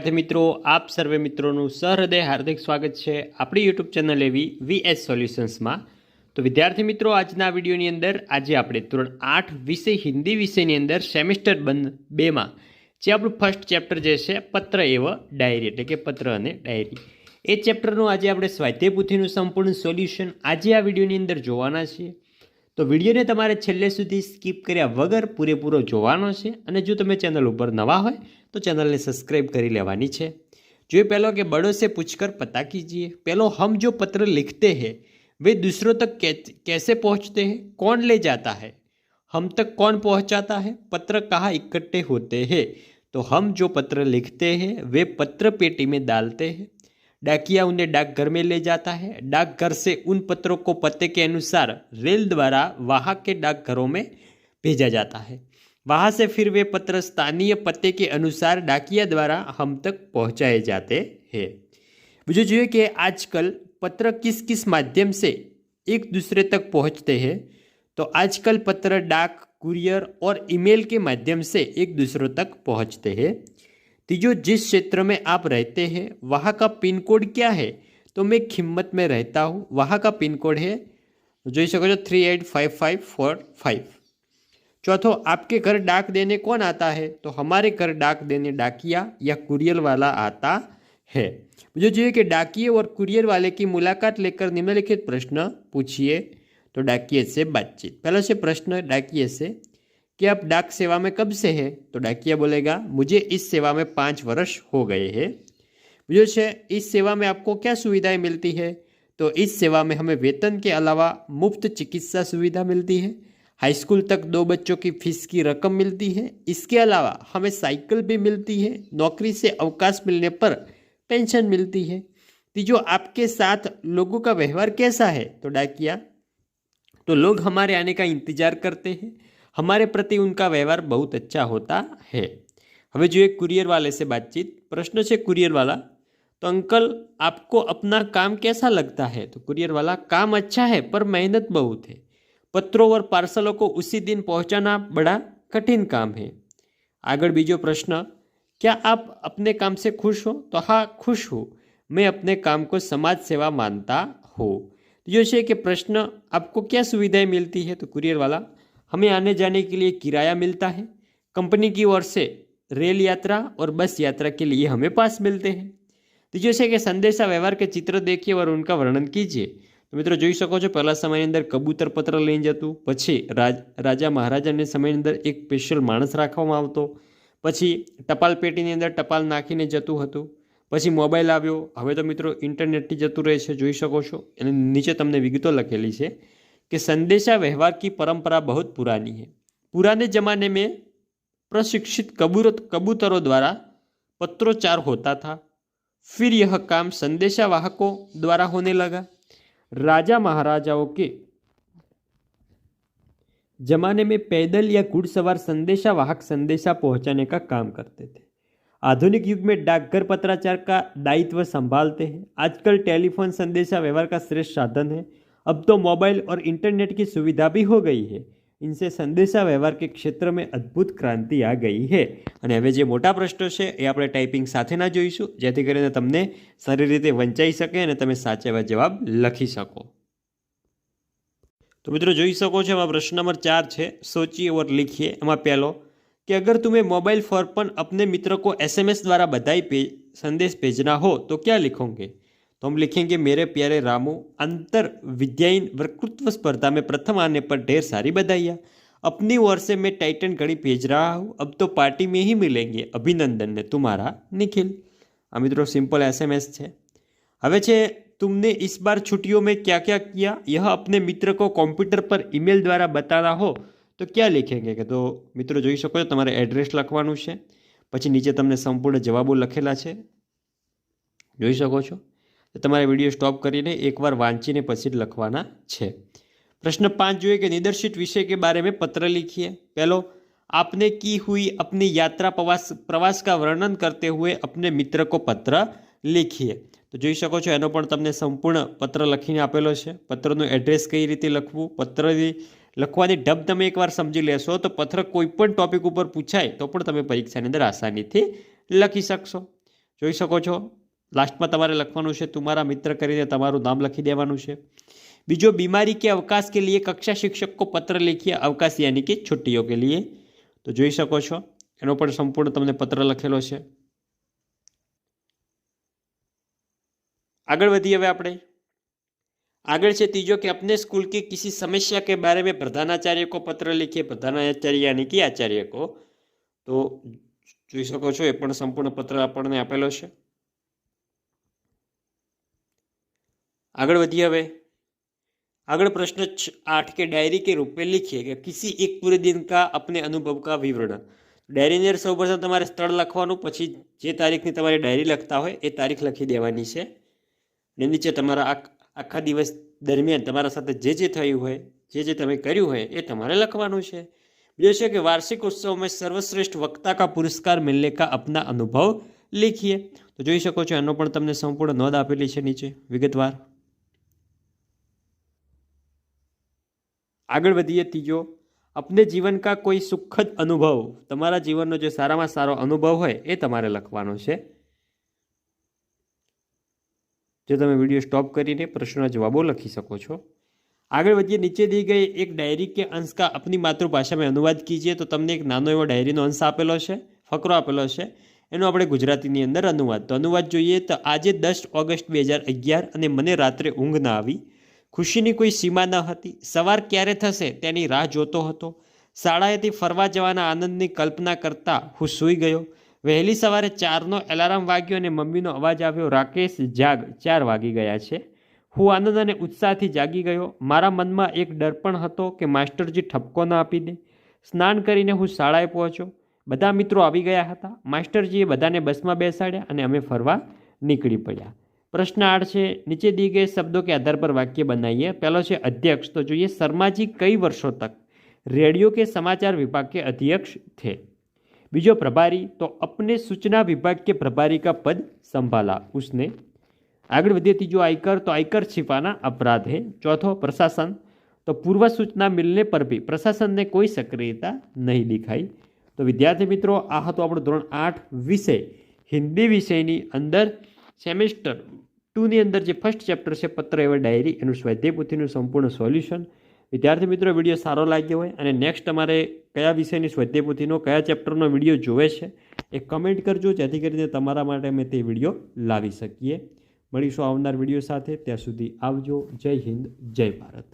વિદ્યાર્થી મિત્રો આપ સર્વે મિત્રોનું સહૃદય હાર્દિક સ્વાગત છે આપણી યુટ્યુબ ચેનલ એવી વી એસ સોલ્યુશન્સમાં તો વિદ્યાર્થી મિત્રો આજના વિડીયોની અંદર આજે આપણે ધોરણ આઠ વિષય હિન્દી વિષયની અંદર સેમેસ્ટર બંધ બેમાં જે આપણું ફર્સ્ટ ચેપ્ટર જે છે પત્ર એવ ડાયરી એટલે કે પત્ર અને ડાયરી એ ચેપ્ટરનું આજે આપણે સ્વાધ્યાય પૂથીનું સંપૂર્ણ સોલ્યુશન આજે આ વિડીયોની અંદર જોવાના છીએ તો વિડીયોને તમારે છેલ્લે સુધી સ્કીપ કર્યા વગર પૂરેપૂરો जो છે जो तुम चेनल पर नवा हो तो चेनल ने सब्सक्राइब कर लेवा है जो पहले कि बड़ों से पूछकर पता कीजिए पहलो हम जो पत्र लिखते हैं वे दूसरों तक कैसे पहुँचते हैं कौन ले जाता है हम तक कौन पहुँचाता है पत्र कहाँ इकट्ठे होते हैं तो हम जो पत्र लिखते हैं वे पत्र पेटी में डालते हैं डाकिया उन्हें डाकघर में ले जाता है डाकघर से उन पत्रों को पते के अनुसार रेल द्वारा वहाँ के डाकघरों में भेजा जाता है वहाँ से फिर वे पत्र स्थानीय पते के अनुसार डाकिया द्वारा हम तक पहुँचाए जाते हैं मुझे जो है कि आजकल पत्र किस किस माध्यम से एक दूसरे तक पहुँचते हैं तो आजकल पत्र डाक कुरियर और ईमेल के माध्यम से एक दूसरों तक पहुँचते हैं तीजो जिस क्षेत्र में आप रहते हैं वहाँ का पिन कोड क्या है तो मैं खिम्मत में रहता हूँ वहाँ का पिन कोड है जो सको છો three eight five five four five चौथो आपके घर डाक देने कौन आता है तो हमारे घर डाक देने डाकिया या कुरियर वाला आता है मुझे चाहिए कि डाकिए और कुरियर वाले की मुलाकात लेकर निम्नलिखित प्रश्न पूछिए तो डाकिए से बातचीत पहला से प्रश्न डाकिए से कि आप डाक सेवा में कब से हैं तो डाकिया बोलेगा मुझे इस सेवा में पाँच वर्ष हो गए हैं पूछे इस सेवा में आपको क्या सुविधाएं मिलती है तो इस सेवा में हमें वेतन के अलावा मुफ्त चिकित्सा सुविधा मिलती है हाई स्कूल तक दो बच्चों की फीस की रकम मिलती है इसके अलावा हमें साइकिल भी मिलती है नौकरी से अवकाश मिलने पर पेंशन मिलती है तीजो तो आपके साथ लोगों का व्यवहार कैसा है तो डाकिया तो लोग हमारे आने का इंतजार करते हैं हमारे प्रति उनका व्यवहार बहुत अच्छा होता है हमें जो एक कुरियर वाले से बातचीत प्रश्न से कुरियर वाला तो अंकल आपको अपना काम कैसा लगता है तो कुरियर वाला काम अच्छा है पर मेहनत बहुत है पत्रों और पार्सलों को उसी दिन पहुंचाना बड़ा कठिन काम है आगे बीजो प्रश्न क्या आप अपने काम से खुश हो तो हाँ खुश हो मैं अपने काम को समाज सेवा मानता हूँ तो यो कि प्रश्न आपको क्या सुविधाएं मिलती है तो कुरियर वाला हमें आने जाने के लिए किराया मिलता है कंपनी की ओर से रेल यात्रा और बस यात्रा के लिए हमें पास मिलते हैं તો જોશે કે સંદેશા વ્યવહાર કે ચિત્ર દેખીએ વાર ઉનકા વર્ણન કીજીએ તો મિત્રો જોઈ શકો છો પહેલા સમયની અંદર કબૂતર પત્ર લઈને જતું પછી રાજ રાજા મહારાજાને સમયની અંદર એક સ્પેશિયલ માણસ રાખવામાં આવતો પછી ટપાલ પેટીની અંદર ટપાલ નાખીને જતું હતું પછી મોબાઈલ આવ્યો હવે તો મિત્રો ઇન્ટરનેટથી જતું રહે છે જોઈ શકો છો અને નીચે તમને વિગતો લખેલી છે कि संदेशा व्यवहार की परंपरा बहुत पुरानी है पुराने जमाने में प्रशिक्षित कबूर कबूतरों द्वारा पत्रोचार होता था फिर यह काम संदेशावाहकों द्वारा होने लगा राजा महाराजाओं के जमाने में पैदल या घुड़सवार संदेशावाहक संदेशा पहुंचाने का काम करते थे आधुनिक युग में डाकघर पत्राचार का दायित्व संभालते हैं आजकल टेलीफोन संदेशा व्यवहार का श्रेष्ठ साधन है अब तो मोबाइल और इंटरनेट की सुविधा भी हो गई है इनसे संदेशवा व्यवहार के क्षेत्र में अद्भुत क्रांति आ गई है और अब ये जो मोटा प्रश्न है ये आप लोग टाइपिंग साथ में જોઈશું જેથી કરીને તમે શરીрите વાંચઈ શકે અને તમે સાચા જવાબ લખી શકો તો મિત્રો જોઈ શકો છો માં પ્રશ્ન નંબર 4 છે સોચિએ ઓર લખીએ માં પેલો કે અગર તુમે મોબાઈલ ફોન અપને મિત્રકો એસએમએસ દ્વારા બધાઈ પે સંદેશ ભેજના હો તો ક્યા લખોંગે तो हम लिखेंगे मेरे प्यारे रामू अंतर विद्यायन वक्तृत्व स्पर्धा में प्रथम आने पर ढेर सारी बधाइया अपनी ओर से मैं टाइटन घड़ी भेज रहा हूँ अब तो पार्टी में ही मिलेंगे अभिनंदन ने तुम्हारा निखिल आ हाँ मित्रों મિત્રો एस एम एस है છે तुमने इस बार छुट्टियों में क्या क्या किया यह अपने मित्र को पर ईमेल द्वारा बता रहा हो तो क्या लिखेंगे કે तो मित्रों जी सको तेरे एड्रेस लखवा લખવાનું છે પછી નીચે તમને સંપૂર્ણ જવાબો લખેલા છે જોઈ તમારે વિડીયો સ્ટોપ કરીને એકવાર વાંચીને પછી જ લખવાના છે પ્રશ્ન પાંચ જોઈએ કે નિદર્શિત વિષય કે બારે મેં પત્ર લીખીએ પહેલો આપને કી हुई अपनी યાત્રા પ્રવાસ પ્રવાસ કા વર્ણન करते हुए अपने मित्र को पत्र लिखिए તો જોઈ શકો છો એનો પણ તમને સંપૂર્ણ પત્ર લખીને આપેલો છે પત્રનું એડ્રેસ કઈ રીતે લખવું પત્રની લખવાની ઢબ તમે એકવાર સમજી લેશો તો પત્ર કોઈ પણ ટોપિક ઉપર પૂછાય તો પણ તમે પરીક્ષાની અંદર આસાનીથી લખી શકશો જોઈ શકો છો લાસ્ટમાં તમારે લખવાનું છે તમારા મિત્ર કરીને તમારું નામ લખી દેવાનું છે બીજો બીમારી કે અવકાશ કે લીએ કક્ષા શિક્ષક કો પત્ર લખીએ અવકાશ યાની કે છુટ્ટીઓ કે લીએ તો જોઈ શકો છો એનો પણ સંપૂર્ણ તમને પત્ર લખેલો છે આગળ વધીએ હવે આપણે આગળ છે ત્રીજો કે अपने સ્કૂલ કે કિસી સમસ્યા કે બારે મેં પ્રધાનાચાર્ય કો પત્ર લખીએ प्रधानाचार्य यानी कि आचार्य को તો જોઈ શકો છો એ પણ સંપૂર્ણ પત્ર આપણને આપેલો છે આગળ વધીએ હવે આગળ પ્રશ્ન આઠ કે ડાયરી કે રૂપે में કે કિસી એક एक पूरे दिन का अपने अनुभव का विवरण ડાયરીની અંદર સૌપ્રથમ તમારે સ્થળ લખવાનું પછી જે તારીખની તમારી ડાયરી લખતા હોય એ તારીખ લખી દેવાની છે ને નીચે તમારા આખા દિવસ દરમિયાન તમારા સાથે જે જે થયું હોય જે જે તમે કર્યું હોય એ તમારે લખવાનું છે બીજું છે કે વાર્ષિક ઉત્સવમાં સર્વશ્રેષ્ઠ વક્તા કા પુરસ્કાર મિલને કા અપના અનુભવ લીખીએ તો જોઈ શકો છો એનો પણ તમને સંપૂર્ણ નોંધ આપેલી છે નીચે વિગતવાર આગળ વધીએ ત્રીજો આપને જીવન કા કોઈ સુખદ અનુભવ તમારા જીવનનો જે સારામાં સારો અનુભવ હોય એ તમારે લખવાનો છે જો તમે વિડીયો સ્ટોપ કરીને પ્રશ્નના જવાબો લખી શકો છો આગળ વધીએ નીચે દઈ ગઈ એક ડાયરી કે અંશ કા આપની માતૃભાષામાં અનુવાદ કીજીએ તો તમને એક નાનો એવો ડાયરીનો અંશ આપેલો છે ફકરો આપેલો છે એનો આપણે ગુજરાતીની અંદર અનુવાદ તો અનુવાદ જોઈએ તો આજે દસ ઓગસ્ટ બે હજાર અગિયાર અને મને રાત્રે ઊંઘ ના આવી ખુશીની કોઈ સીમા ન હતી સવાર ક્યારે થશે તેની રાહ જોતો હતો શાળાએથી ફરવા જવાના આનંદની કલ્પના કરતાં હું સૂઈ ગયો વહેલી સવારે ચારનો એલાર્મ વાગ્યો અને મમ્મીનો અવાજ આવ્યો રાકેશ જાગ ચાર વાગી ગયા છે હું આનંદ અને ઉત્સાહથી જાગી ગયો મારા મનમાં એક ડર પણ હતો કે માસ્ટરજી ઠપકો ન આપી દે સ્નાન કરીને હું શાળાએ પહોંચ્યો બધા મિત્રો આવી ગયા હતા માસ્ટરજીએ બધાને બસમાં બેસાડ્યા અને અમે ફરવા નીકળી પડ્યા प्रश्न आठ से नीचे दिए गए शब्दों के आधार पर वाक्य बनाइए पहला से अध्यक्ष तो जो ये शर्मा जी कई वर्षों तक रेडियो के समाचार विभाग के अध्यक्ष थे बीजो प्रभारी तो अपने सूचना विभाग के प्रभारी का पद संभाला उसने आगे बढ़े तीजो आयकर तो आयकर छिपाना अपराध है चौथो प्रशासन तो पूर्व सूचना मिलने पर भी प्रशासन ने कोई सक्रियता नहीं दिखाई तो विद्यार्थी मित्रों आ तो आप धोरण आठ विषय हिंदी विषय अंदर સેમેસ્ટર ટુની અંદર જે ફર્સ્ટ ચેપ્ટર છે પત્ર એવા ડાયરી એનું સ્વાધ્યાય સંપૂર્ણ સોલ્યુશન વિદ્યાર્થી મિત્રો વિડીયો સારો લાગ્યો હોય અને નેક્સ્ટ તમારે કયા વિષયની સ્વાધ્યાય કયા ચેપ્ટરનો વિડીયો જોવે છે એ કમેન્ટ કરજો જેથી કરીને તમારા માટે અમે તે વિડીયો લાવી શકીએ મળીશું આવનાર વિડીયો સાથે ત્યાં સુધી આવજો જય હિન્દ જય ભારત